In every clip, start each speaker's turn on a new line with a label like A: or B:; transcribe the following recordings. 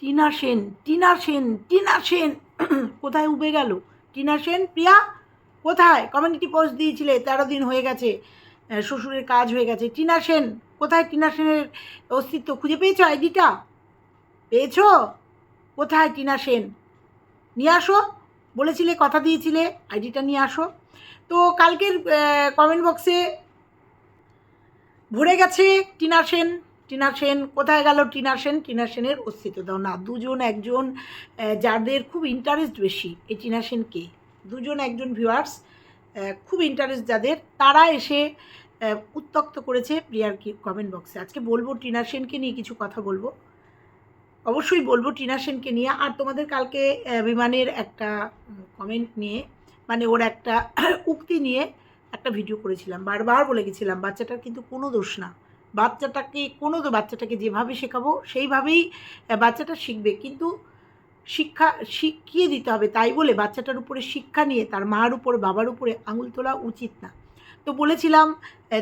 A: টিনা সেন টিনা সেন টিনা সেন। কোথায় উবে গেল? টিনা সেন? প্রিয়া? কোথায়? কমিউনিটি পোস্ট দিয়েছিলে, তেরো দিন হয়ে গেছে শ্বশুরের কাজ হয়ে গেছে। টিনা সেন, কোথায় টিনা সেনের অস্তিত্ব? খুঁজে পেয়েছ আইডিটা পেয়েছ? কোথায় টিনা সেন? নিয়ে আসো। বলেছিলে, কথা দিয়েছিলে আইডিটা নিয়ে আসো। তো কালকের কমেন্ট বক্সে ভরে গেছে টিনা সেন। টিনা সেন, কোথায় গেল টিনা সেন? টিনা সেনের অস্তিত্ব দাও না। দুজন, একজন যাদের খুব ইন্টারেস্ট বেশি, এই টিনা সেনকে দুজন, একজন ভিউয়ার্স খুব ইন্টারেস্ট যাদের। তারা এসে উত্তক্ত করেছে প্রিয়ার কি কমেন্ট বক্সে আজকে বলব টিনা সেনকে নিয়ে কিছু কথা বলব। অবশ্যই বলব টিনা সেনকে নিয়ে। আর তোমাদের কালকে বিমানের একটা কমেন্ট নিয়ে মানে ওর একটা উক্তি নিয়ে একটা ভিডিও করেছিলাম। বারবার বলে গেছিলাম, বাচ্চাটার কিন্তু কোনো দোষ না। বাচ্চাটাকে, কোনো তো বাচ্চাটাকে যেভাবে শেখাবো, সেইভাবেই বাচ্চাটা শিখবে। কিন্তু শিক্ষা, শিখিয়ে দিতে হবে তাই বলে বাচ্চাটার উপরে শিক্ষা নিয়ে তার মার উপরে, বাবার উপরে আঙুল তোলা উচিত না। তো বলেছিলাম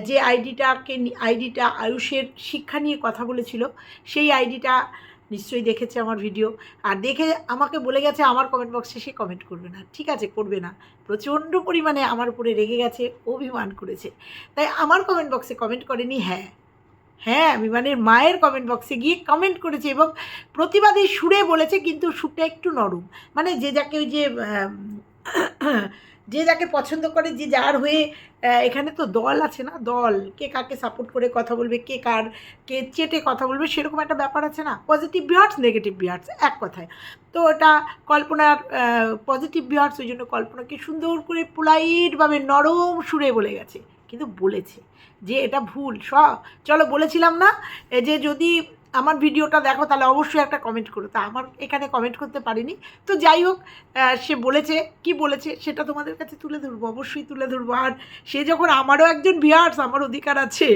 A: যে আইডিটাকে আইডিটা আয়ুষের শিক্ষা নিয়ে কথা বলেছিল, সেই আইডিটা নিশ্চয়ই দেখেছে আমার ভিডিও। আর দেখে আমাকে বলে গেছে, আমার কমেন্ট বক্সে সে কমেন্ট করবে না। ঠিক আছে, করবে না। প্রচণ্ড পরিমাণে আমার উপরে রেগে গেছে, অভিমান করেছে। তাই আমার কমেন্ট বক্সে কমেন্ট করেনি হ্যাঁ। হ্যাঁ বিমানের মায়ের কমেন্ট বক্সে গিয়ে কমেন্ট করেছে এবং প্রতিবাদী সুরে বলেছে, কিন্তু সুরটা একটু নরম। মানে যে যাকে ওই যে যে যাকে পছন্দ করে, যে যার হয়ে এখানে তো দল আছে না, দল। কে কাকে সাপোর্ট করে কথা বলবে, কে কার, কে চেটে কথা বলবে, সেরকম একটা ব্যাপার আছে না। পজিটিভ বিহার্স নেগেটিভ বিহার্স, এক কথায়। তো ওটা কল্পনার পজিটিভ বিহার্স, ওই জন্য কল্পনাকে সুন্দর করে পোলাইটভাবে নরম সুরে বলে গেছে। কিন্তু বলেছে যে এটা ভুল, স, চলো বলেছিলাম না যে যদি আমার ভিডিওটা দেখো তাহলে অবশ্যই একটা কমেন্ট করো। তা আমার এখানে কমেন্ট করতে পারিনি। তো যাই হোক সে বলেছে, কি বলেছে সেটা তোমাদের কাছে তুলে ধরবো, অবশ্যই তুলে ধরবো। আর সে যখন আমারও একজন ভিয়ার্স আমার অধিকার আছে।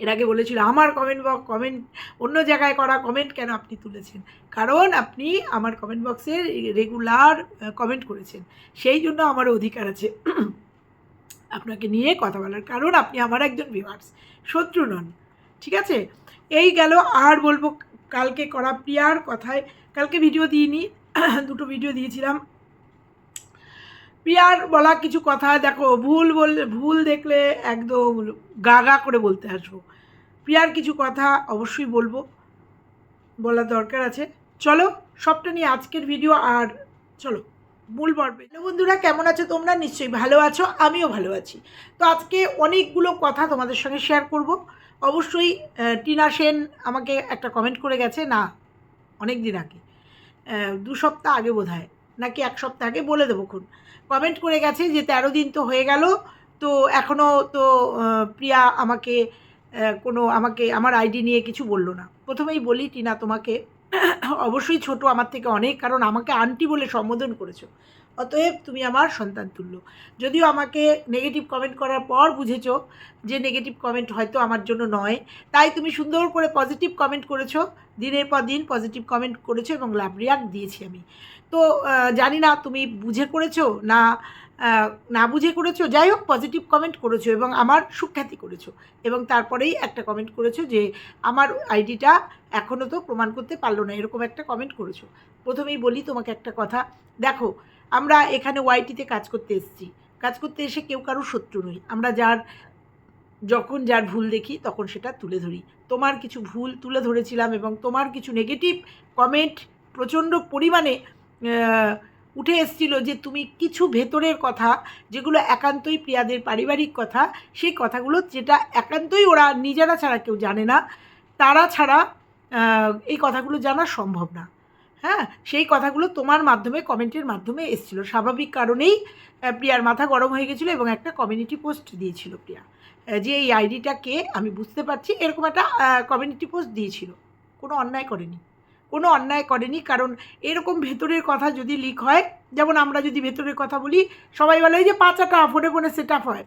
A: এর আগে বলেছিল, আমার কমেন্ট বক্স কমেন্ট অন্য জায়গায় করা কমেন্ট কেন আপনি তুলেছেন? কারণ আপনি আমার কমেন্ট বক্সে রেগুলার কমেন্ট করেছেন। সেই জন্য আমার অধিকার আছে। আপনাকে নিয়ে কথা বলার কারণ আপনি আমার একজন ভিউয়ার্স শত্রু নন, ঠিক আছে? এই গেল, আর বলব কালকে করা প্রিয়ার কথায়, কালকে ভিডিও দিইনি, দুটো ভিডিও দিয়েছিলাম। প্রিয়ার বলা কিছু কথা, দেখো, ভুল বললে ভুল দেখলে একদম গা গা করে বলতে আসব। প্রিয়ার কিছু কথা অবশ্যই বলব, বলার দরকার আছে। চলো, সবটা নিয়ে আজকের ভিডিও আর চলো। মূল পর্বে হ্যালো বন্ধুরা, কেমন আছো তোমরা? নিশ্চয়ই ভালো আছো, আমিও ভালো আছি। তো আজকে অনেকগুলো কথা তোমাদের সঙ্গে শেয়ার করব। অবশ্যই টিনা সেন আমাকে একটা কমেন্ট করে গেছে, না অনেক দিন আগে দু সপ্তাহ আগে বোধ হয় নাকি এক সপ্তাহ আগে বলে দেবো খুন। কমেন্ট করে গেছে যে, তেরো দিন তো হয়ে গেল, তো এখনও তো প্রিয়া আমাকে কোনো, আমাকে, আমার আইডি নিয়ে কিছু বলল না। প্রথমেই বলি, টিনা তোমাকে অবশ্যই ছোট আমার থেকে অনেক, কারণ আমাকে আন্টি বলে সম্বোধন করেছ। অতএব তুমি আমার সন্তান তুল্য। যদিও আমাকে নেগেটিভ কমেন্ট করার পর বুঝেছ যে নেগেটিভ কমেন্ট হয়তো আমার জন্য নয়, তাই তুমি সুন্দর করে পজিটিভ কমেন্ট করেছ। দিনের পর দিন পজিটিভ কমেন্ট করেছ এবং লাভ রিয়াক্ট দিয়েছি আমি। তো জানি না তুমি বুঝে করেছ না না বুঝে করেছ, যাই হোক পজিটিভ কমেন্ট করেছ এবং আমার সুখ্যাতি করেছ এবং তারপরেই একটা কমেন্ট করেছ যে আমার আইডিটা এখনও তো প্রমাণ করতে পারল না, এরকম একটা কমেন্ট করেছ। প্রথমেই বলি তোমাকে একটা কথা, দেখো আমরা এখানে ওয়াইটিতে কাজ করতে এসেছি, কাজ করতে এসে কেউ কারোর শত্রু নই, আমরা যার যখন যার ভুল দেখি তখন সেটা তুলে ধরি। তোমার কিছু ভুল তুলে ধরেছিলাম এবং তোমার কিছু নেগেটিভ কমেন্ট প্রচণ্ড পরিমাণে উঠে এসেছিল যে তুমি কিছু ভেতরের কথা, যেগুলো একান্তই প্রিয়াদের পারিবারিক কথা, সেই কথাগুলো যেটা একান্তই ওরা নিজেরা ছাড়া কেউ জানে না, তারা ছাড়া এই কথাগুলো জানা সম্ভব না। হ্যাঁ সেই কথাগুলো তোমার মাধ্যমে, কমেন্টের মাধ্যমে এসেছিল। স্বাভাবিক কারণেই প্রিয়ার মাথা গরম হয়ে গেছিল এবং একটা কমিউনিটি পোস্ট দিয়েছিল প্রিয়া। যে এই আইডিটা কে আমি বুঝতে পারছি, এরকম একটা কমিউনিটি পোস্ট দিয়েছিল। কোনো অন্যায় করেনি। কোনো অন্যায় করেনি, কারণ এরকম ভেতরের কথা যদি লিক হয়, যেমন আমরা যদি ভেতরের কথা বলি, সবাই বলে "এই যে পাঁচাটা ফোনে ফোনে সেট আপ হয়।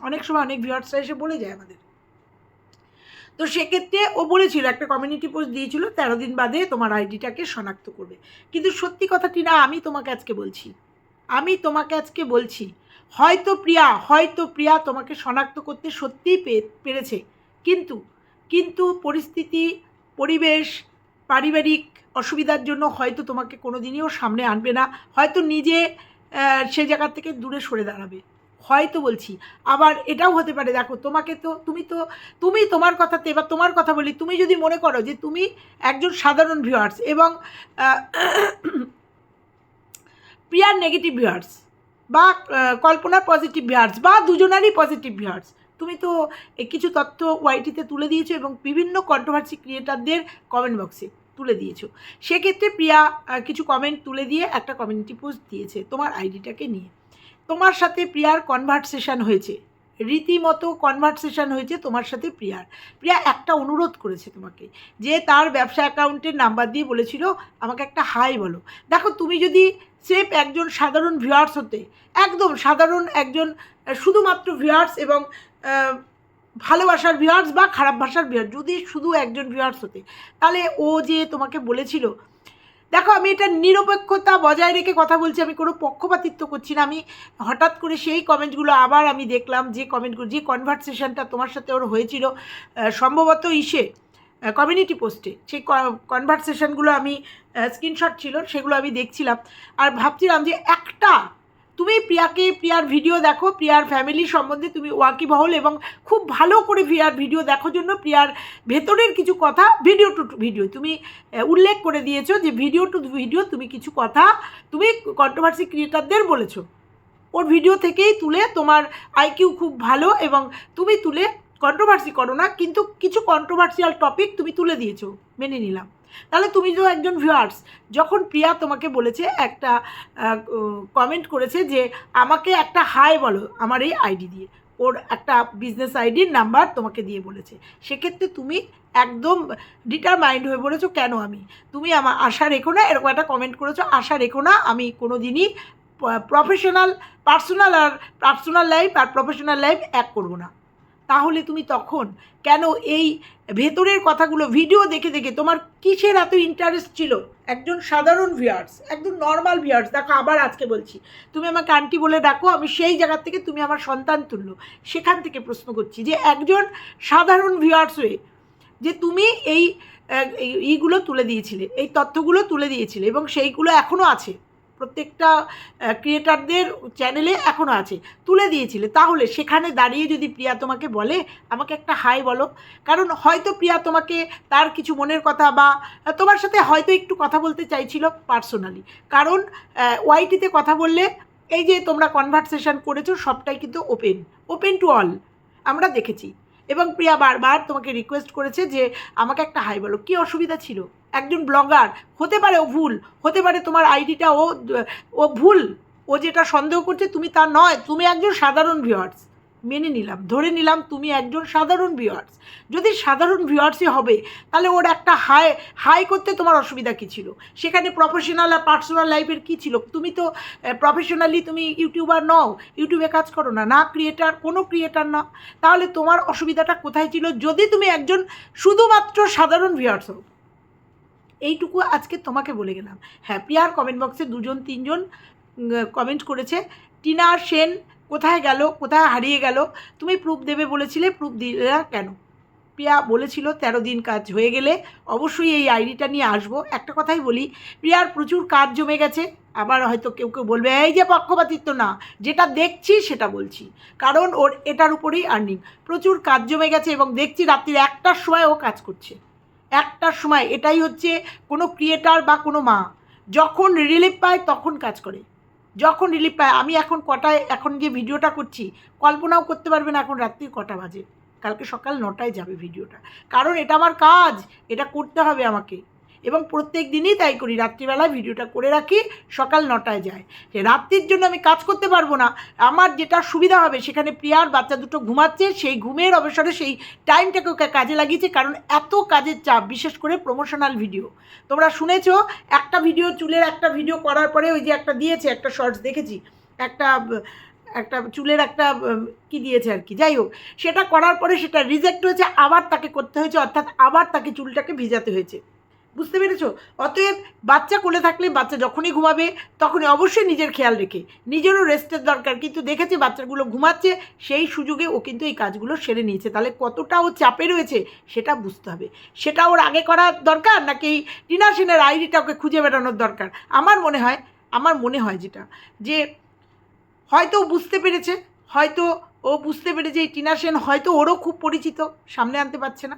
A: অনেক সময় অনেক ভিউয়ার্সরা এসে বলে যায় আমাদের। তো সেক্ষেত্রে ও বলেছিল, একটা কমিউনিটি পোস্ট দিয়েছিল, তেরো দিন বাদে তোমার আইডিটাকে শনাক্ত করবে। কিন্তু সত্যি কথাটি না, আমি তোমাকে আজকে বলছি। আমি তোমাকে আজকে বলছি, হয়তো প্রিয়া হয়তো প্রিয়া তোমাকে শনাক্ত করতে সত্যিই পেরেছে। কিন্তু কিন্তু পরিস্থিতি, পরিবেশ পারিবারিক অসুবিধার জন্য হয়তো তোমাকে কোনো দিনইও সামনে আনবে না, হয়তো নিজে সে জায়গা থেকে দূরে সরে দাঁড়াবে। হয়তো বলছি। আবার এটাও হতে পারে, দেখো, তোমাকে তো, তুমি তো, তুমি তোমার কথাতে এবার তোমার কথা বলি, তুমি যদি মনে করো যে তুমি একজন সাধারণ ভিউয়ার্স এবং প্রিয়ার নেগেটিভ ভিউয়ার্স বা কল্পনার পজিটিভ ভিউয়ার্স বা দুজনারই পজিটিভ ভিউয়ার্স তুমি তো কিছু তথ্য ওয়াইটিতে তুলে দিয়েছ এবং বিভিন্ন কন্ট্রোভার্সি ক্রিয়েটারদের কমেন্ট বক্সে তুলে দিয়েছ। সেক্ষেত্রে প্রিয়া কিছু কমেন্ট তুলে দিয়ে একটা কমিউনিটি পোস্ট দিয়েছে তোমার আইডিটাকে নিয়ে। তোমার সাথে প্রিয়ার কনভারসেশন হয়েছে। রীতিমতো কনভারসেশন হয়েছে তোমার সাথে প্রিয়ার। প্রিয়া একটা অনুরোধ করেছে তোমাকে যে তার ব্যবসা অ্যাকাউন্টের নাম্বার দিয়ে বলেছিল, আমাকে একটা হাই বলো। দেখো, তুমি যদি সেফ একজন সাধারণ ভিউয়ার্স হতে, একদম সাধারণ একজন শুধুমাত্র ভিউয়ার্স এবং ভালোবাসার ভিউয়ার্স বা খারাপ ভাষার ভিউয়ার্স যদি শুধু একজন ভিউয়ার্স হতে। তাহলে ও যে তোমাকে বলেছিল, দেখো আমি এটা নিরপেক্ষতা বজায় রেখে কথা বলছি, আমি কোনো পক্ষপাতিত্ব করছি না, আমি হঠাৎ করে সেই কমেন্টগুলো আবার আমি দেখলাম, যে কমেন্টগুলো যে কনভারসেশনটা তোমার সাথে ওর হয়েছিল সম্ভবত ইসে কমিউনিটি পোস্টে সেই কনভারসেশনগুলো আমি স্ক্রিনশট ছিল, সেগুলো আমি দেখছিলাম। আর ভাবছিলাম যে একটা তুমি প্রিয়াকে প্রিয়ার ভিডিও দেখো, প্রিয়ার ফ্যামিলি সম্বন্ধে তুমি ওয়াকিবহল এবং খুব ভালো করে প্রিয়ার ভিডিও দেখো জন্য প্রিয়ার ভেতরের কিছু কথা ভিডিও টু ভিডিও তুমি উল্লেখ করে দিয়েছ যে ভিডিও টু ভিডিও তুমি কিছু কথা তুমি কন্ট্রোভার্সি ক্রিয়েটারদের বলেছ। ওর ভিডিও থেকেই তুলে তোমার আইকিউ খুব ভালো এবং তুমি তুলে কন্ট্রোভার্সি করো না, কিন্তু কিছু কন্ট্রোভার্সিয়াল টপিক তুমি তুলে দিয়েছ, মেনে নিলাম। তাহলে তুমি তো একজন ভিউয়ার্স যখন প্রিয়া তোমাকে বলেছে একটা কমেন্ট করেছে যে আমাকে একটা হাই বলো আমার এই আইডি দিয়ে। ওর একটা বিজনেস আইডির নাম্বার তোমাকে দিয়ে বলেছে। সেক্ষেত্রে তুমি একদম ডিটারমাইন্ড হয়ে পড়েছো কেন আমি? তুমি আমার আশা রেখো না। এরকম একটা কমেন্ট করেছ, আশা রেখো না, আমি কোনো দিনই প্রফেশনাল পার্সোনাল আর পার্সোনাল লাইফ আর প্রফেশনাল লাইফ এক করব না। তাহলে তুমি তখন কেন এই ভেতরের কথাগুলো ভিডিও দেখে দেখে তোমার কিসের এত ইন্টারেস্ট ছিল? একজন সাধারণ ভিউয়ার্স একদম নর্মাল ভিউয়ার্স দেখো আবার আজকে বলছি, তুমি আমাকে আন্টি বলে ডাকো, আমি সেই জায়গা থেকে তুমি আমার সন্তান তুললো। সেখান থেকে প্রশ্ন করছি যে একজন সাধারণ ভিউয়ার্স হয়ে যে তুমি এই এইগুলো তুলে দিয়েছিলে, এই তথ্যগুলো তুলে দিয়েছিলে এবং সেইগুলো এখনও আছে। প্রত্যেকটা ক্রিয়েটারদের চ্যানেলে এখনও আছে। তুলে দিয়েছিলে। তাহলে সেখানে দাঁড়িয়ে যদি প্রিয়া তোমাকে বলে, আমাকে একটা হাই বলো। কারণ হয়তো প্রিয়া তোমাকে তার কিছু মনের কথা বা তোমার সাথে হয়তো একটু কথা বলতে চাইছিল পার্সোনালি কারণ ওয়াইটিতে কথা বললে, এই যে তোমরা কনভারসেশন করেছ, সবটাই কিন্তু ওপেন ওপেন টু অল আমরা দেখেছি। এবং প্রিয়া বারবার তোমাকে রিকোয়েস্ট করেছে যে, আমাকে একটা হাই বলো। কী অসুবিধা ছিল? একজন ব্লগার, হতে পারে ও ভুল, হতে পারে তোমার আইডিটা ও ও ভুল, ও যেটা সন্দেহ করছে তুমি তা নয়, তুমি একজন সাধারণ ভিউয়ার্স মেনে নিলাম, ধরে নিলাম তুমি একজন সাধারণ ভিউয়ার্স যদি সাধারণ ভিউয়ার্সই হবে, তাহলে ওর একটা হাই হাই করতে তোমার অসুবিধা কী ছিল? সেখানে প্রফেশনাল আর পার্সোনাল লাইফের কী ছিল? তুমি তো প্রফেশনালি তুমি ইউটিউবার নও ইউটিউবে কাজ করো না না ক্রিয়েটার কোনো ক্রিয়েটার না। তাহলে তোমার অসুবিধাটা কোথায় ছিল? যদি তুমি একজন শুধুমাত্র সাধারণ ভিউয়ার্স হও। এইটুকু আজকে তোমাকে বলে গেলাম। হ্যাঁ প্রিয়ার কমেন্ট বক্সে দুজন, তিনজন কমেন্ট করেছে, টিনা সেন কোথায় গেল, কোথায় হারিয়ে গেল, তুমি প্রুফ দেবে বলেছিলে প্রুফ দিলে না কেন? প্রিয়া বলেছিল তেরো দিন কাজ হয়ে গেলে, অবশ্যই এই আইডিটা নিয়ে আসব। একটা কথাই বলি, প্রিয়ার প্রচুর কাজ জমে গেছে, আবার হয়তো কেউ কেউ বলবে, এই যে পক্ষপাতিত্ব না, যেটা দেখছি সেটা বলছি। কারণ ওর এটার উপরেই আর্নিং প্রচুর কাজ জমে গেছে এবং দেখছি রাত্রির একটার সময় ও কাজ করছে। একটার সময়, এটাই হচ্ছে কোনো ক্রিয়েটার বা কোনো মা, যখন রিলিফ পায় তখন কাজ করে। যখন রিলিফ পায়, আমি এখন কটায়, এখন যে ভিডিওটা করছি, কল্পনাও করতে পারবে না এখন রাত্রি কটা বাজে। কালকে সকাল নটায় যাবে ভিডিওটা। কারণ এটা আমার কাজ, এটা করতে হবে আমাকে। এবং প্রত্যেক দিনই তাই করি। রাত্রিবেলায় ভিডিওটা করে রাখি, সকাল নটায় যায়। সে রাত্রির জন্য আমি কাজ করতে পারব না, আমার যেটা সুবিধা হবে, সেখানে প্রিয়ার বাচ্চা দুটো ঘুমাচ্ছে, সেই ঘুমের অবসরে সেই টাইমটাকে ওকে কাজে লাগিয়েছে, কারণ এত কাজের চাপ, বিশেষ করে প্রমোশনাল ভিডিও তোমরা শুনেছো, একটা ভিডিও চুলের একটা ভিডিও করার পরে ওই যে একটা দিয়েছে, একটা শর্টস দেখেছি? একটা একটা চুলের একটা, কি দিয়েছে আর কি? যাই হোক, সেটা করার পরে সেটা রিজেক্ট হয়েছে, আবার তাকে করতে হয়েছে, অর্থাৎ আবার তাকে চুলটাকে ভিজাতে হয়েছে। বুঝতে পেরেছ? অতএব বাচ্চা কোলে থাকলে বাচ্চা যখনই ঘুমাবে, তখনই অবশ্যই নিজের খেয়াল রেখে। নিজেরও রেস্টের দরকার, কিন্তু দেখেছে বাচ্চাগুলো ঘুমাচ্ছে, সেই সুযোগে ও কিন্তু এই কাজগুলো সেরে নিয়েছে। তাহলে কতটা ও চাপে রয়েছে, সেটা বুঝতে হবে। সেটা ওর আগে করা দরকার, নাকি এই টিনা সেনের আইডিটা ওকে খুঁজে বেড়ানোর দরকার? আমার মনে হয়, আমার মনে হয় যেটা, যে হয়তো বুঝতে পেরেছে, হয়তো ও বুঝতে পেরেছে এই টিনা সেন হয়তো ওরও খুব পরিচিত, সামনে আনতে পারছে না।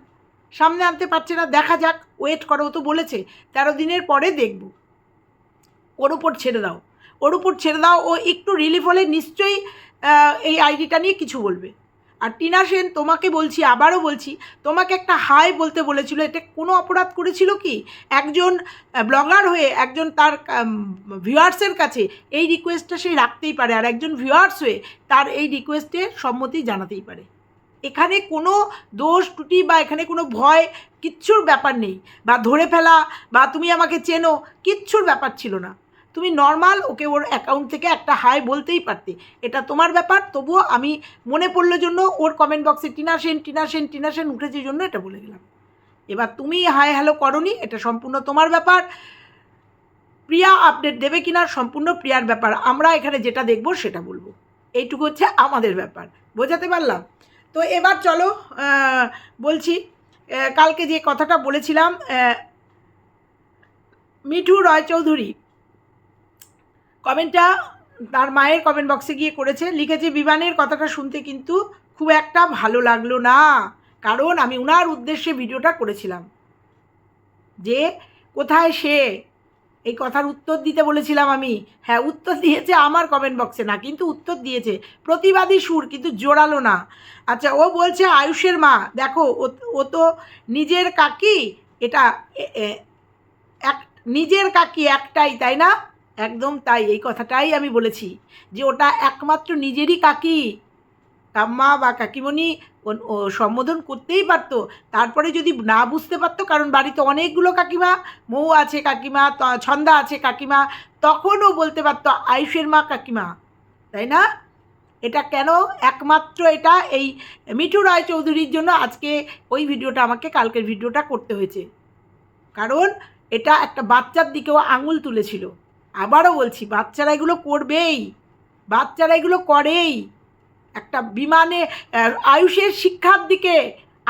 A: সামনে আনতে পারছে না, দেখা যাক ওয়েট করো তো বলেছে, তেরো দিনের পরে দেখব। ওর উপর ছেড়ে দাও, ওর উপর ছেড়ে দাও, ও একটু রিলিফ হলে নিশ্চয়ই এই আইডিটা নিয়ে কিছু বলবে। আর টিনা সেন, তোমাকে বলছি, আবারও বলছি, তোমাকে একটা হাই বলতে বলেছিল এটা কোনো অপরাধ করেছিল কি? একজন ব্লগার হয়ে একজন তার ভিউয়ার্সের কাছে এই রিকোয়েস্টটা সে রাখতেই পারে, আর একজন ভিউয়ার্স হয়ে তার এই রিকোয়েস্টে সম্মতি জানাতেই পারে। এখানে কোনো দোষ ত্রুটি বা এখানে কোনো ভয় কিচ্ছুর ব্যাপার নেই। বা ধরে ফেলা বা তুমি আমাকে চেনো কিচ্ছুর ব্যাপার ছিল না। তুমি নর্মাল ওকে ওর অ্যাকাউন্ট থেকে একটা হাই বলতেই পারতে। এটা তোমার ব্যাপার, তবুও আমি মনে পড়ল জন্য ওর কমেন্ট বক্সে টিনা সেন টিনা সেন টিনা সেন উঠেছে জন্য এটা বলে গেলাম এবার তুমি হাই হ্যালো করনি, এটা সম্পূর্ণ তোমার ব্যাপার। প্রিয়া আপডেট দেবে কিনা সম্পূর্ণ প্রিয়ার ব্যাপার। আমরা এখানে যেটা দেখব সেটা বলব। এইটুকু হচ্ছে আমাদের ব্যাপার। বোঝাতে পারলাম? তো এবার চলো বলছি কালকে যে কথাটা বলেছিলাম মিঠু রায়চৌধুরী, কমেন্টটা তার মায়ের কমেন্ট বক্সে গিয়ে করেছে, লিখেছে, বিমানের কথাটা শুনতে কিন্তু খুব একটা ভালো লাগল না, কারণ আমি ওনার উদ্দেশ্যে ভিডিওটা করেছিলাম। যে কোথায় সে এই কথার উত্তর দিতে বলেছিলাম আমি। হ্যাঁ উত্তর দিয়েছে আমার কমেন্ট বক্সে না, কিন্তু উত্তর দিয়েছে। প্রতিবাদী সুর, কিন্তু জোরালো না। আচ্ছা ও বলছে আয়ুষের মা, দেখো, ও- তো নিজের কাকি, এটা এক, নিজের কাকি একটাই, তাই না? একদম তাই, এই কথাটাই আমি বলেছি। যে ওটা একমাত্র নিজেরই কাকি। কাম্মা বা কাকিমণি সম্বোধন করতেই পারতো। তারপরে যদি না বুঝতে পারতো, কারণ বাড়িতে অনেকগুলো কাকিমা, মৌ আছে কাকিমা ছন্দা আছে কাকিমা, তখনও বলতে পারতো আয়ুষের মা কাকিমা, তাই না? এটা কেন? একমাত্র এটা এই মিঠু রায় চৌধুরীর জন্য আজকে ওই ভিডিওটা আমাকে, কালকের ভিডিওটা করতে হয়েছে। কারণ এটা একটা বাচ্চার দিকেও আঙুল তুলেছিল। আবারও বলছি, বাচ্চারা এগুলো করবেই, বাচ্চারা এগুলো করেই। একটা বিমানে আয়ুষের শিক্ষার দিকে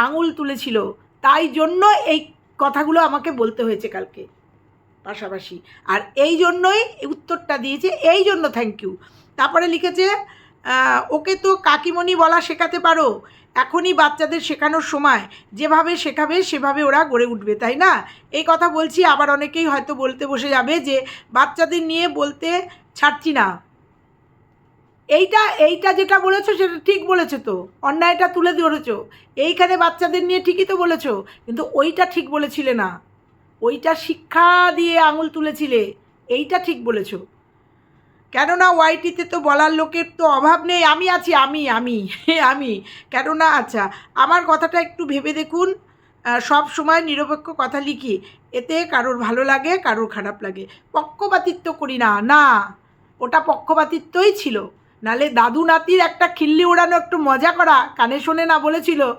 A: আঙুল তুলেছিল। তাই জন্য এই কথাগুলো আমাকে বলতে হয়েছে কালকে পাশাপাশি। আর এই জন্যই উত্তরটা দিয়েছে, এই জন্য থ্যাংক ইউ তারপরে লিখেছে ওকে তো কাকিমণি বলা শেখাতে পারো। এখনই বাচ্চাদের শেখানোর সময়। যেভাবে শেখাবে, সেভাবে ওরা গড়ে উঠবে, তাই না? এই কথা বলছি, আবার অনেকেই হয়তো বলতে বসে যাবে যে, বাচ্চাদের নিয়ে বলতে ছাড়ছি না। এইটা এইটা যেটা বলেছ সেটা ঠিক বলেছ তো। অন্যায়টা তুলে ধরেছো। এইখানে বাচ্চাদের নিয়ে ঠিকই তো বলেছ, কিন্তু ওইটা ঠিক বলেছিলে না। ওইটা শিক্ষা দিয়ে আঙুল তুলেছিলে, এইটা ঠিক বলেছ। কেননা ওয়াইটিতে তো বলার লোকের তো অভাব নেই। আমি আছি, আমি আমি আমি। কেননা আচ্ছা আমার কথাটা একটু ভেবে দেখুন। সব সময় নিরপেক্ষ কথা লিখি। এতে কারোর ভালো লাগে, কারোর খারাপ লাগে। পক্ষপাতিত্ব করি না না। ওটা পক্ষপাতিত্বই ছিল। নালে দাদু নাতির একটা খিল্লি ওড়ানো একটু মজা করা, কানে শোনে না বলেছিল।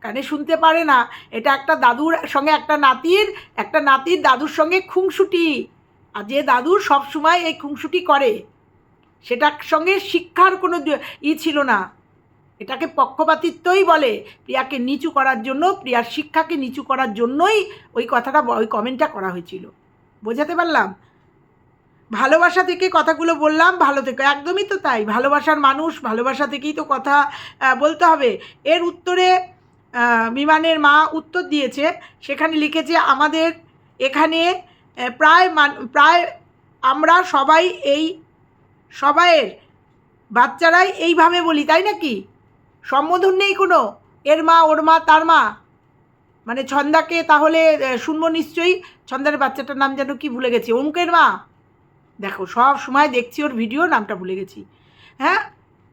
A: কানে শুনতে পারে না। এটা একটা দাদুর সঙ্গে একটা নাতির একটা নাতির দাদুর সঙ্গে খুংসুটি। আর যে দাদুর সব সময় এই খুংসুটি করে সেটার সঙ্গে শিক্ষার কোনো ই ছিল না। এটাকে পক্ষপাতিত্বই বলে। প্রিয়াকে নিচু করার জন্য, প্রিয়ার শিক্ষাকে নিচু করার জন্যই ওই কথাটা ওই কমেন্টটা করা হয়েছিল। বোঝাতে পারলাম? ভালোবাসা থেকে কথাগুলো বললাম, ভালো থেকে, একদমই তো তাই। ভালোবাসার মানুষ, ভালোবাসা থেকেই তো কথা বলতে হবে। এর উত্তরে বিমানের মা উত্তর দিয়েছে, সেখানে লিখেছে, আমাদের এখানে প্রায় প্রায় আমরা সবাই এই, সবাইয়ের বাচ্চারাই এইভাবে বলি, তাই নাকি? সম্বোধন নেই কোনো? এর মা, ওর মা, তার মা? মানে ছন্দাকে তাহলে শুনব নিশ্চয়ই। ছন্দার বাচ্চাটার নাম যেন কি ভুলে গেছি। অমুকের মা? দেখো, সব সময় দেখছি ওর ভিডিও নামটা ভুলে গেছি। হ্যাঁ?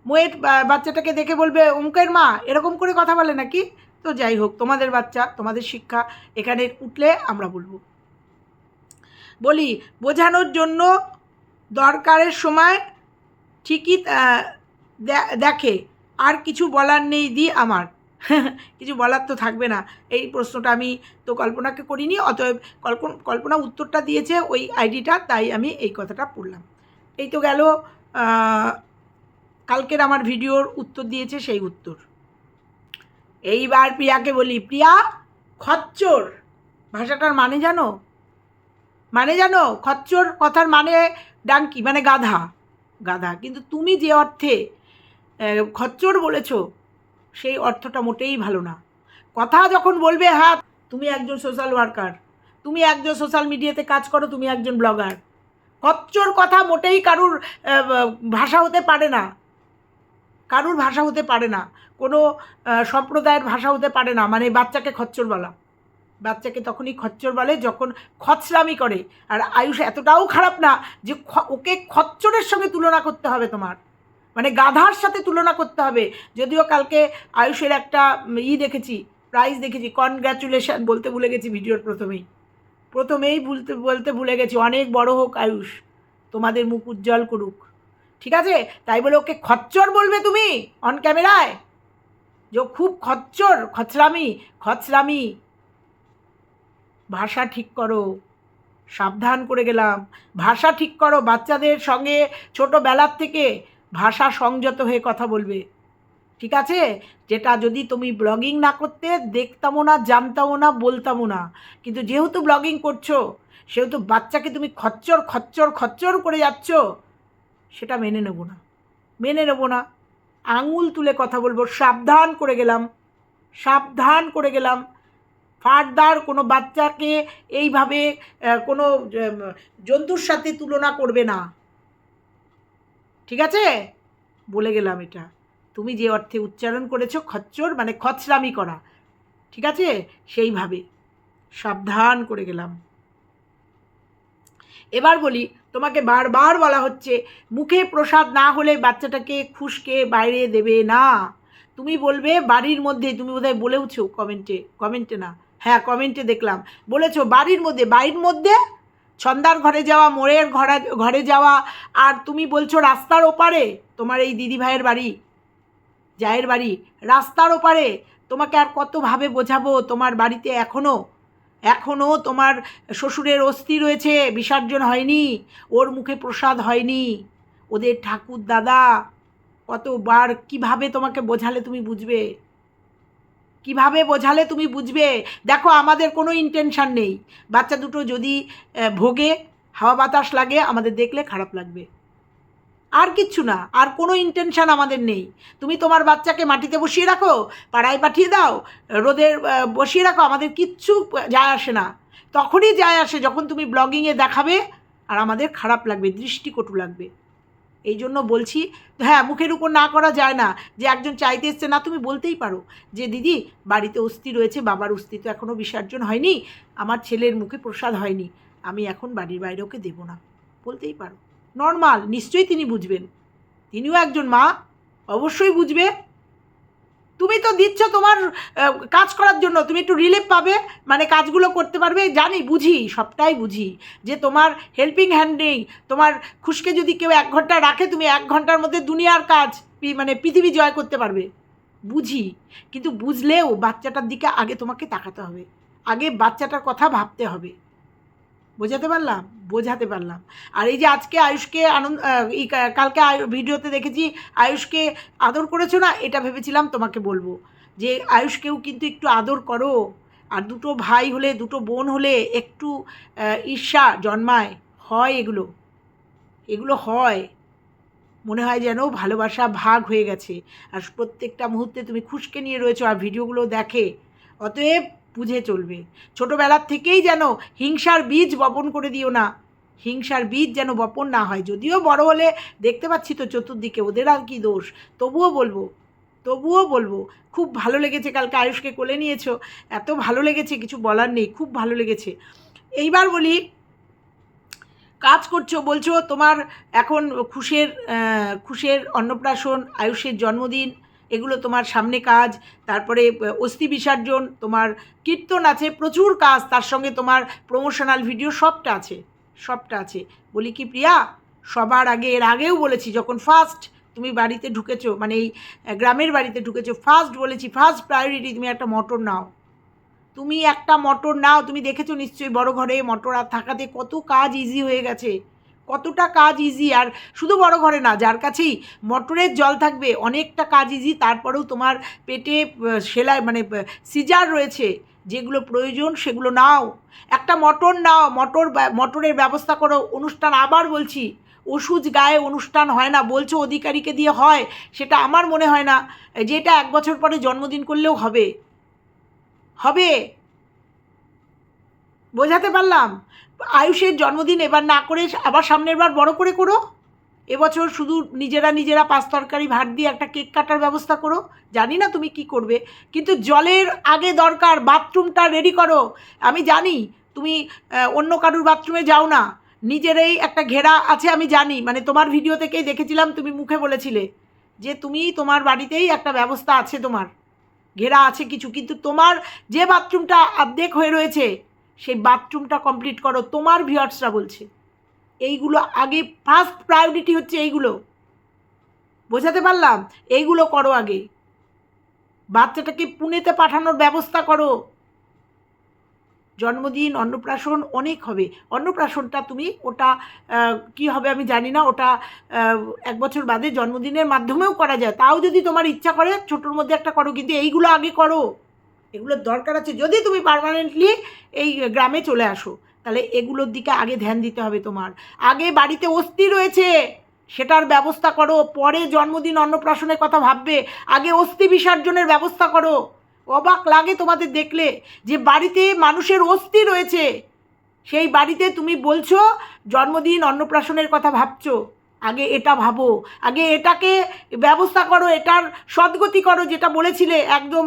A: মোয়ের বাচ্চাটাকে দেখে বলবে, অমুকের মা? এরকম করে কথা বলে নাকি? তো যাই হোক, তোমাদের বাচ্চা, তোমাদের শিক্ষা, এখানে উঠলে আমরা বলব। বলি, বোঝানোর জন্য দরকারের সময় ঠিকই দেখে। আর কিছু বলার নেই দি আমার। কিছু বলার তো থাকবে না। এই প্রশ্নটা আমি তো কল্পনাকে করিনি, অতএব কল্পনা কল্পনা উত্তরটা দিয়েছে ওই আইডিটা, তাই আমি এই কথাটা পড়লাম। এই তো গেল কালকের আমার ভিডিওর উত্তর দিয়েছে সেই উত্তর। এইবার প্রিয়াকে বলি, প্রিয়া, খচ্চর, ভাষাটার মানে জানো? মানে জানো? খচ্চর কথার মানে ডাঙ্কি মানে গাধা গাধা। কিন্তু তুমি যে অর্থে খচ্চর বলেছ সেই অর্থটা মোটেই ভালো না। কথা যখন বলবে হ্যাঁ তুমি একজন সোশ্যাল ওয়ার্কার তুমি একজন সোশ্যাল মিডিয়াতে কাজ করো, তুমি একজন ব্লগার খচ্চর কথা মোটেই কারুর ভাষা হতে পারে না। কারুর ভাষা হতে পারে না। কোনো সম্প্রদায়ের ভাষা হতে পারে না। মানে বাচ্চাকে খচ্চর বলা। বাচ্চাকে তখনই খচ্চর বলে যখন খচরামি করে। আর আয়ুষ এতটাও খারাপ না যে ওকে খচ্চরের সঙ্গে তুলনা করতে হবে তোমার। মানে গাধার সাথে তুলনা করতে হবে। যদিও কালকে আয়ুষের একটা ই দেখেছি প্রাইজ দেখেছি কনগ্র্যাচুলেশন বলতে ভুলে গেছি ভিডিওর প্রথমেই। প্রথমেই বলতে বলতে ভুলে গেছি, অনেক বড় হোক আয়ুষ, তোমাদের মুখ উজ্জ্বল করুক। ঠিক আছে? তাই বলে ওকে খচ্চর বলবে তুমি অন ক্যামেরায় যে খুব খচ্চর, খচরামি খচরামি। ভাষা ঠিক করো, সাবধান করে গেলাম। ভাষা ঠিক করো, বাচ্চাদের সঙ্গে ছোটোবেলার থেকে ভাষা সংযত হয়ে কথা বলবে। ঠিক আছে? যেটা যদি তুমি ব্লগিং না করতে, দেখতামও না, জানতামও না, বলতামও না। কিন্তু যেহেতু ব্লগিং করছ, সেহেতু বাচ্চাকে তুমি খচ্চর খচ্চর খচ্চর করে যাচ্ছ, সেটা মেনে নেব না। মেনে নেব না। আঙুল তুলে কথা বলব। সাবধান করে গেলাম। সাবধান করে গেলাম। ফার্দার কোনো বাচ্চাকে এইভাবে কোনো জন্তুর সাথে তুলনা করবে না। ঠিক আছে? বলে গেলাম এটা। তুমি যে অর্থে উচ্চারণ করেছ খচ্চর মানে খচরামি করা, ঠিক আছে? সেইভাবে। সাবধান করে গেলাম। এবার বলি, তোমাকে বারবার বলা হচ্ছে, মুখে প্রসাদ না হলে বাচ্চাটাকে খুশকে বাইরে দেবে না। তুমি বলবে, বাড়ির মধ্যে, তুমি বোধহয় বলেওছো কমেন্টে কমেন্টে না। হ্যাঁ কমেন্টে দেখলাম। বলেছ, বাড়ির মধ্যে বাড়ির মধ্যে ছন্দার ঘরে যাওয়া, মোড়ের ঘরে ঘরে যাওয়া, আর তুমি বলছো রাস্তার ওপারে, তোমার এই দিদি ভাইয়ের বাড়ি, জায়ের বাড়ি, রাস্তার ওপারে, তোমাকে আর কতভাবে বোঝাবো তোমার বাড়িতে এখনও এখনও তোমার শ্বশুরের অস্থি রয়েছে, বিসর্জন হয়নি, ওর মুখে প্রসাদ হয়নি, ওদের ঠাকুর দাদা কতবার কীভাবে তোমাকে বোঝালে তুমি বুঝবে? কীভাবে বোঝালে তুমি বুঝবে? দেখো, আমাদের কোনো ইন্টেনশন নেই। বাচ্চা দুটো যদি ভোগে, হাওয়া বাতাস লাগে, আমাদের দেখলে খারাপ লাগবে। আর কিচ্ছু না, আর কোনো ইন্টেনশন আমাদের নেই। তুমি তোমার বাচ্চাকে মাটিতে বসিয়ে রাখো, পাড়ায় পাঠিয়ে দাও রোদের বসিয়ে রাখো, আমাদের কিচ্ছু যায় আসে না। তখনই যায় আসে যখন তুমি ব্লগিংয়ে দেখাবে, আর আমাদের খারাপ লাগবে, দৃষ্টিকটু লাগবে। এই জন্য বলছি হ্যাঁ মুখের উপর না করা যায় না। যে একজন চাইতে এসছে, না, তুমি বলতেই পারো। যে দিদি, বাড়িতে অস্থি রয়েছে, বাবার অস্থি তো এখনও বিসর্জন হয়নি, আমার ছেলের মুখে প্রসাদ হয়নি, আমি এখন বাড়ির বাইরে ওকে দেবো না। বলতেই পারো। নর্মাল, নিশ্চয়ই তিনি বুঝবেন। তিনিও একজন মা, অবশ্যই বুঝবে। তুমি তো দিচ্ছ তোমার কাজ করার জন্য, তুমি একটু রিলিফ পাবে মানে কাজগুলো করতে পারবে, জানি, বুঝি, সবটাই বুঝি, যে তোমার হেল্পিং হ্যান্ড নেই, তোমার খুশকে যদি কেউ এক ঘণ্টা রাখে, তুমি এক ঘণ্টার মধ্যে দুনিয়ার কাজ মানে পৃথিবী জয় করতে পারবে, বুঝি, কিন্তু বুঝলেও বাচ্চাটার দিকে আগে তোমাকে তাকাতে হবে, আগে বাচ্চাটার কথা ভাবতে হবে। বোঝাতে পারলাম? বোঝাতে পারলাম। আর এই যে আজকে আয়ুষকে আনন্দ কালকে ভিডিওতে দেখেছি, আয়ুষকে আদর করেছ না? এটা ভেবেছিলাম তোমাকে বলব। যে আয়ুষকেও কিন্তু একটু আদর করো। আর দুটো ভাই হলে, দুটো বোন হলে একটু ঈর্ষা জন্মায়। হয় এগুলো। এগুলো হয়। মনে হয় যেন ভালোবাসা ভাগ হয়ে গেছে। আর প্রত্যেকটা মুহূর্তে তুমি খুশকে নিয়ে রয়েছো, আর ভিডিওগুলো দেখে। অতএব বুঝে চলবে। ছোটোবেলার থেকেই যেন হিংসার বীজ বপন করে দিও না। হিংসার বীজ যেন বপন না হয়। যদিও বড় হলে দেখতে পাচ্ছি তো চতুর্দিকে, ওদের আর কি দোষ? তবুও বলব তবুও বলব, খুব ভালো লেগেছে কালকে আয়ুষকে কোলে নিয়েছো। এত ভালো লেগেছে, কিছু বলার নেই, খুব ভালো লেগেছে। এইবার বলি, কাজ করছ, বলছো তোমার এখন খুশের খুশের অন্নপ্রাশন, আয়ুষের জন্মদিন এগুলো তোমার সামনে কাজ, তারপরে অস্থি বিসর্জন, তোমার কীর্তন আছে, প্রচুর কাজ, তার সঙ্গে তোমার প্রমোশনাল ভিডিও সবটা আছে সবটা আছে। বলি কি, প্রিয়া, সবার আগে, এর আগেও বলেছি, যখন ফার্স্ট তুমি বাড়িতে ঢুকেছো মানে এই গ্রামের বাড়িতে ঢুকেছো ফার্স্ট বলেছি ফার্স্ট প্রায়োরিটি তুমি একটা মোটর নাও। তুমি একটা মোটর নাও, তুমি দেখেছ নিশ্চয়ই বড় ঘরে মোটর আর থাকাতে কত কাজ ইজি হয়ে গেছে। কতটা কাজ ইজি আর শুধু বড় ঘরে না, যার কাছেই মটরের জল থাকবে, অনেকটা কাজ ইজি তারপরেও তোমার পেটে সেলাই মানে সিজার রয়েছে, যেগুলো প্রয়োজন সেগুলো নাও। একটা মটর নাও, মটর মটরের ব্যবস্থা করো। অনুষ্ঠান আবার বলছি, ওষুধ গায়ে অনুষ্ঠান হয় না, বলছো অধিকারীকে দিয়ে হয়, সেটা আমার মনে হয় না। যেটা এক বছর পরে জন্মদিন করলেও হবে। হবে। বোঝাতে পারলাম। আয়ুষের জন্মদিন এবার না করে আবার সামনের বার বড় করে করো। এবছর শুধু নিজেরা নিজেরা পাঁচ তরকারি, ভাত দিয়ে একটা কেক কাটার ব্যবস্থা করো। জানি না তুমি কি করবে, কিন্তু জলের আগে দরকার, বাথরুমটা রেডি করো। আমি জানি তুমি অন্য কারুর বাথরুমে যাও না। নিজেরই একটা ঘেরা আছে, আমি জানি। মানে তোমার ভিডিও থেকেই দেখেছিলাম, তুমি মুখে বলেছিলে যে তুমি তোমার বাড়িতেই একটা ব্যবস্থা আছে তোমার। ঘেরা আছে কিছু, কিন্তু তোমার যে বাথরুমটা অর্ধেক হয়ে রয়েছে সেই বাথরুমটা কমপ্লিট করো, তোমার ভিউয়ার্সরা বলছে। এইগুলো আগে ফার্স্ট প্রায়োরিটি হচ্ছে এইগুলো। বোঝাতে পারলাম? এইগুলো করো আগে। বাচ্চাটাকে পুনেতে পাঠানোর ব্যবস্থা করো। জন্মদিন, অন্নপ্রাশন অনেক হবে। অন্নপ্রাশনটা তুমি ওটা কি হবে আমি জানি না, ওটা এক বছর বাদে জন্মদিনের মাধ্যমেও করা যায়। তাও যদি তোমার ইচ্ছা করে, ছোটোর মধ্যে একটা করো, কিন্তু এইগুলো আগে করো। এগুলোর দরকার আছে। যদি তুমি পার্মানেন্টলি এই গ্রামে চলে আসো, তাহলে এগুলোর দিকে আগে ধ্যান দিতে হবে তোমার। আগে বাড়িতে অস্থি রয়েছে, সেটার ব্যবস্থা করো। পরে জন্মদিন অন্নপ্রাশনের কথা ভাববে। আগে অস্থি বিসর্জনের ব্যবস্থা করো। অবাক লাগে তোমাদের দেখলে যে বাড়িতে মানুষের অস্থি রয়েছে। সেই বাড়িতে তুমি বলছো, জন্মদিন অন্নপ্রাশনের কথা ভাবছ। আগে এটা ভাবো। আগে এটাকে ব্যবস্থা করো, এটার সদ্গতি করো, যেটা বলেছিলে। একদম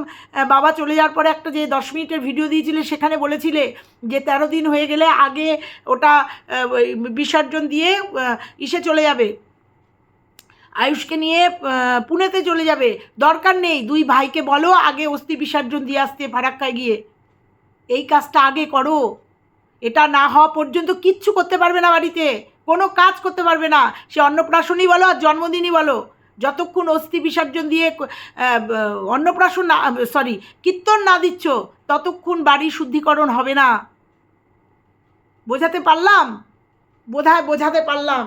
A: বাবা চলে যাওয়ার পরে একটা যে দশ মিনিটের ভিডিও দিয়েছিলে, সেখানে বলেছিলে যে তেরো দিন হয়ে গেলে আগে ওটা বিসর্জন দিয়ে ইসে চলে যাবে। আয়ুষকে নিয়ে পুনেতে চলে যাবে। দরকার নেই, দুই ভাইকে বলো, আগে অস্থি বিসর্জন দিয়ে আসতে ফারাক্কায় গিয়ে। এই কাজটা আগে করো। এটা না হওয়া পর্যন্ত কিচ্ছু করতে পারবে না বাড়িতে। কোনো কাজ করতে পারবে না। সে অন্নপ্রাশনই বলো আর জন্মদিনই বলো। যতক্ষণ অস্থি বিসর্জন দিয়ে অন্নপ্রাশন না সরি কীর্তন না দিচ্ছ, ততক্ষণ বাড়ি শুদ্ধিকরণ হবে না। বোঝাতে পারলাম? বোধহয় বোঝাতে পারলাম।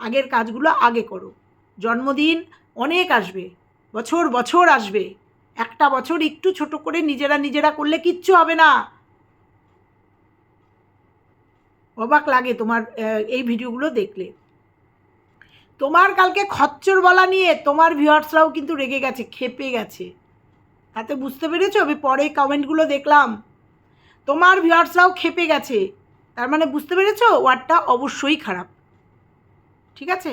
A: আগের কাজগুলো আগে করো। জন্মদিন অনেক আসবে, বছর বছর আসবে। একটা বছর একটু ছোট করে নিজেরা নিজেরা করলে কিচ্ছু হবে না। অবাক লাগে তোমার এই ভিডিওগুলো দেখলে। তোমার কালকে খচ্চর বলা নিয়ে তোমার ভিউয়ার্সরাও কিন্তু রেগে গেছে খেপে গেছে। তাতে বুঝতে পেরেছ? আমি পরে কমেন্টগুলো দেখলাম। তোমার ভিউয়ার্সরাও খেপে গেছে। তার মানে বুঝতে পেরেছ? ওয়ার্ডটা অবশ্যই খারাপ। ঠিক আছে?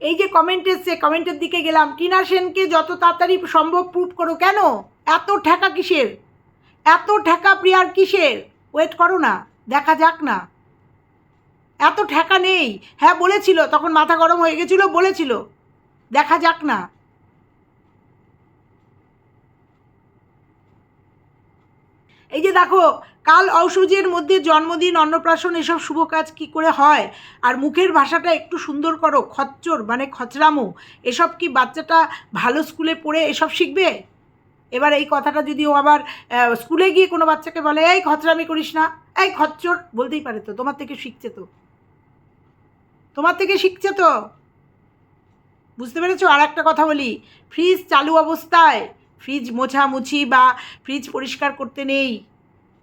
A: এই যে কমেন্ট এসছে কমেন্টের দিকে গেলাম। টিনা সেনকে যত তাড়াতাড়ি সম্ভব প্রুভ করো। কেন? এত ঠেকা কিসের? এত ঠেকা প্রিয়ার কিসের? ওয়েট করো না, দেখা যাক না। এত ঠেকা নেই। হ্যাঁ বলেছিল, তখন মাথা গরম হয়ে গেছিল, বলেছিল। দেখা যাক না। এই যে দেখো, কাল ঔষধের মধ্যে জন্মদিন, অন্নপ্রাশন, এসব শুভ কাজ কি করে হয়? আর মুখের ভাষাটা একটু সুন্দর করো, খচ্চর মানে খচরামো এসব কি বাচ্চাটা ভালো স্কুলে পড়ে এসব শিখবে? এবার এই কথাটা যদি ও আবার স্কুলে গিয়ে কোনো বাচ্চাকে বলে, এই খচরামি করিস না, এই খচ্চর, বলতেই পারে তো, তোমার থেকে শিখছে তো। তোমার থেকে শিখছে তো। বুঝতে পেরেছ? আর একটা কথা বলি, ফ্রিজ চালু অবস্থায়, ফ্রিজ মোছামুছি বা ফ্রিজ পরিষ্কার করতে নেই,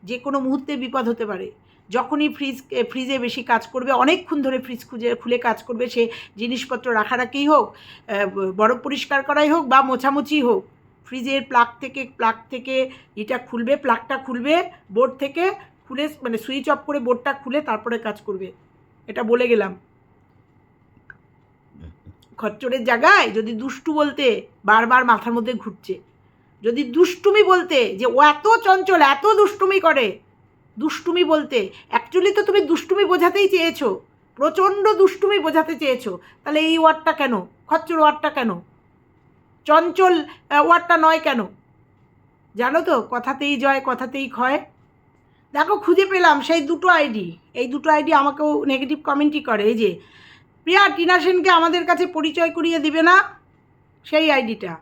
A: যে কোনো মুহূর্তে বিপদ হতে পারে। যখনই ফ্রিজ ফ্রিজে বেশি কাজ করবে, অনেকক্ষণ ধরে ফ্রিজ খুঁজে, খুলে কাজ করবে সে জিনিসপত্র রাখা রাখেই হোক বরফ পরিষ্কার করাই হোক বা মোছামুছি হোক। ফ্রিজের প্লাগ থেকে প্লাগ থেকে এটা খুলবে, প্লাগটা খুলবে, বোর্ড থেকে খুলে মানে সুইচ অফ করে বোর্ডটা খুলে তারপরে কাজ করবে। এটা বলে গেলাম। খচ্চরের জায়গায় যদি দুষ্টু বলতে বারবার মাথার মধ্যে ঘুরছে, যদি দুষ্টুমি বলতে যে ও এত চঞ্চল, এত দুষ্টুমি করে, দুষ্টুমি বলতে অ্যাকচুয়ালি তো তুমি দুষ্টুমি বোঝাতেই চেয়েছো, প্রচণ্ড দুষ্টুমি বোঝাতে চেয়েছো, তাহলে এই ওয়ার্ডটা কেন? খচ্চর ওয়ার্ডটা কেন? চঞ্চল ওয়ার্ডটা নয় কেন? জানো তো, কথাতেই জয়, কথাতেই ক্ষয়। দেখো, খুঁজে পেলাম সেই দুটো আইডি এই দুটো আইডি আমাকেও নেগেটিভ কমেন্টই করে। এই যে, প্রিয়া, টিনা সেনকে আমাদের কাছে পরিচয় করিয়ে দিবে না? সেই আইডিটা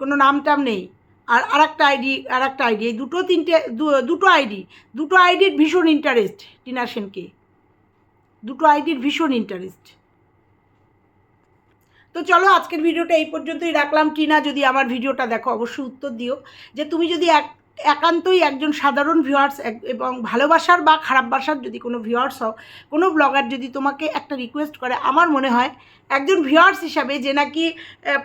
A: কোনো নাম টাম নেই। আর আরেকটা আইডি আর একটা আইডি এই দুটো তিনটে দুটো আইডি দুটো আইডির ভীষণ ইন্টারেস্ট টিনা সেনকে। দুটো আইডির ভীষণ ইন্টারেস্ট তো চলো আজকের ভিডিওটা এই পর্যন্তই রাখলাম। টিনা, যদি আমার ভিডিওটা দেখো, অবশ্যই উত্তর দিও। যে তুমি যদি এক, একান্তই একজন সাধারণ ভিউয়ার্স এবং ভালোবাসার বা খারাপ বাসার যদি কোনো ভিউয়ার্স হও, কোনো ব্লগার যদি তোমাকে একটা রিকোয়েস্ট করে, আমার মনে হয় একজন ভিউয়ার্স হিসাবে যে নাকি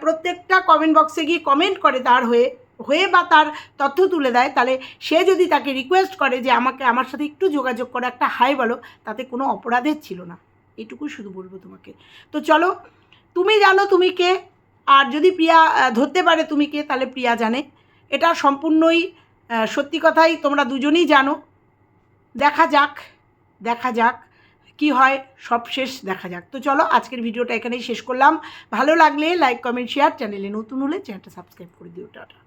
A: প্রত্যেকটা কমেন্ট বক্সে গিয়ে কমেন্ট করে তার হয়ে হয়ে বা তার তথ্য তুলে দেয়, তাহলে সে যদি তাকে রিকোয়েস্ট করে যে আমাকে, আমার সাথে একটু যোগাযোগ করে, একটা হাই বলো, তাতে কোনো অপরাধের ছিল না। এটুকুই শুধু বলব তোমাকে। তো চলো তুমি জানো তুমি কে? আর যদি প্রিয়া ধরতে পারে তুমি কে, তাহলে প্রিয়া জানে। এটা সম্পূর্ণই সত্যি কথাই তোমরা দুজনেই জানো। দেখা যাক দেখা যাক কি হয়, সব শেষ দেখা যাক। তো চলো, আজকের ভিডিওটা এখানেই শেষ করলাম। ভালো লাগলে লাইক কমেন্ট শেয়ার চ্যানেলে নতুন হলে চ্যানেলটা সাবস্ক্রাইব করে দিও। টাটা।